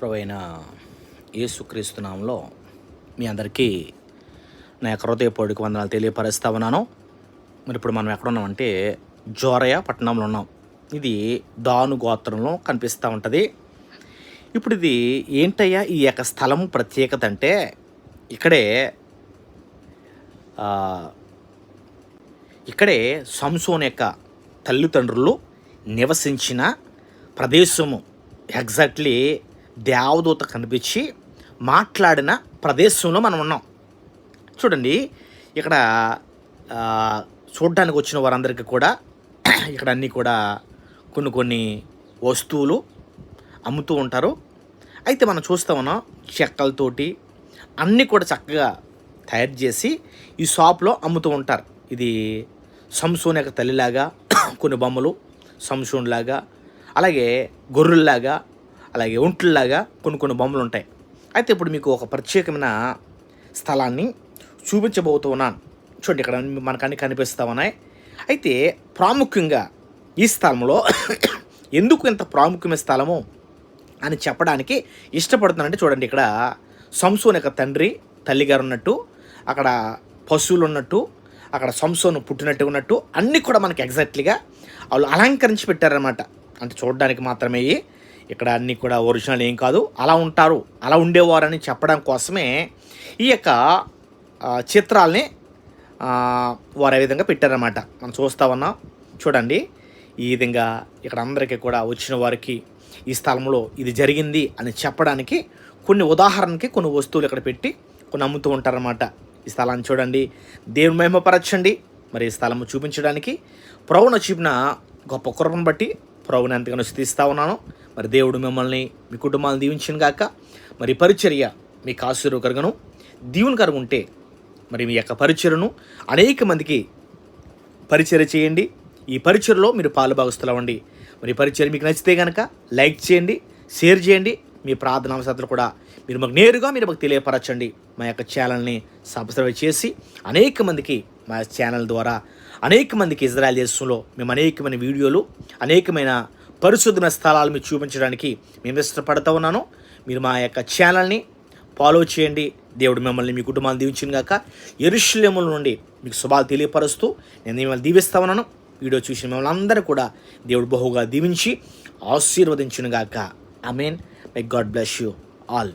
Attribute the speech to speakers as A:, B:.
A: ప్రవైన యేసుక్రీస్తునామంలో మీ అందరికీ నా యొక్క హృదయపూడికి వందనాలు తెలియపరుస్తా ఉన్నాను. మరి ఇప్పుడు మనం ఎక్కడ ఉన్నామంటే జోరయ పట్టణంలో ఉన్నాం. ఇది దాను గోత్రంలో కనిపిస్తూ ఉంటుంది. ఇప్పుడు ఇది ఏంటయ్యా ఈ యొక్క స్థలం ప్రత్యేకత అంటే ఇక్కడే ఇక్కడే సంసోన్ యొక్క తల్లిదండ్రులు నివసించిన ప్రదేశము. ఎగ్జాక్ట్లీ దేవదూత కనిపించి మాట్లాడిన ప్రదేశంలో మనం ఉన్నాం. చూడండి ఇక్కడ చూడడానికి చూడ్డానికి వచ్చిన వారందరికీ కూడా ఇక్కడ అన్నీ కూడా కొన్ని కొన్ని వస్తువులు అమ్ముతూ ఉంటారు. అయితే మనం చూస్తా ఉన్నాం చెక్కలతోటి అన్నీ కూడా చక్కగా తయారు చేసి ఈ షాప్లో అమ్ముతూ ఉంటారు. ఇది సంసూన్ యొక్క తల్లిలాగా కొన్ని బొమ్మలు సంసూన్ లాగా అలాగే గొర్రెల్లాగా అలాగే ఒంట్లలాగా కొన్ని కొన్ని బొమ్మలు ఉంటాయి. అయితే ఇప్పుడు మీకు ఒక ప్రత్యేకమైన స్థలాన్ని చూపించబోతూ ఉన్నాను చూడండి ఇక్కడ మనకు అన్ని కనిపిస్తూ ఉన్నాయి. అయితే ప్రాముఖ్యంగా ఈ స్థలంలో ఎందుకు ఇంత ప్రాముఖ్యమైన స్థలము అని చెప్పడానికి ఇష్టపడుతున్నానంటే చూడండి ఇక్కడ సంసోన్ యొక్క తండ్రి తల్లిగారు ఉన్నట్టు అక్కడ పశువులు ఉన్నట్టు అక్కడ సంసోను పుట్టినట్టు ఉన్నట్టు అన్నీ కూడా మనకి ఎగ్జాక్ట్లీగా వాళ్ళు అలంకరించి పెట్టారనమాట అంటే చూడడానికి మాత్రమే ఇక్కడ అన్నీ కూడా ఒరిజినల్ ఏం కాదు. అలా ఉంటారు. అలా ఉండేవారని చెప్పడం కోసమే ఈ యొక్క చిత్రాలని వారు ఏ విధంగా పెట్టారన్నమాట. మనం చూస్తా ఉన్నాం. చూడండి. ఈ విధంగా ఇక్కడ అందరికీ కూడా వచ్చిన వారికి ఈ స్థలంలో ఇది జరిగింది అని చెప్పడానికి కొన్ని ఉదాహరణకి కొన్ని వస్తువులు ఇక్కడ పెట్టి కొన్ని అమ్ముతూ ఉంటారన్నమాట. ఈ స్థలాన్ని చూడండి. దేవుని మహిమపరచండి మరి ఈ స్థలము చూపించడానికి ప్రభువును చూపిన గొప్ప కుర్రను బట్టి ప్రభుని ఎంతగానో స్థితిస్తూ ఉన్నాను. మరి దేవుడు మిమ్మల్ని మీ కుటుంబాలను దీవించిన గాక మరి పరిచర్య మీకు ఆశీర్వకరగను దీవునికరంగా ఉంటే మరి మీ యొక్క పరిచయను అనేక మందికి పరిచర్య చేయండి. ఈ పరిచయలో మీరు పాలుభాగస్తులవ్వండి. మరి పరిచయం మీకు నచ్చితే కనుక లైక్ చేయండి షేర్ చేయండి. మీ ప్రార్థనా అవసరాలు కూడా మీరు మాకు నేరుగా మీరు మాకు తెలియపరచండి. మా యొక్క ఛానల్ని సబ్స్క్రైబ్ చేసి అనేక మందికి మా ఛానల్ ద్వారా అనేక మందికి ఇజ్రాయల్ దేశంలో మేము అనేకమైన వీడియోలు అనేకమైన పరిశుద్ధమైన స్థలాలు మీకు చూపించడానికి మేము ఇష్టపడతా ఉన్నాను. మీరు మా యొక్క ఛానల్ని ఫాలో చేయండి. దేవుడు మిమ్మల్ని మీ కుటుంబాన్ని దీవించిన గాక ఎరుశ్లేముల నుండి మీకు శుభాలు తెలియపరుస్తూ నేను మిమ్మల్ని దీవిస్తా ఉన్నాను. వీడియో చూసిన మిమ్మల్ని అందరూ కూడా దేవుడు బహుగా దీవించి ఆశీర్వదించును గాక. I mean my God bless you all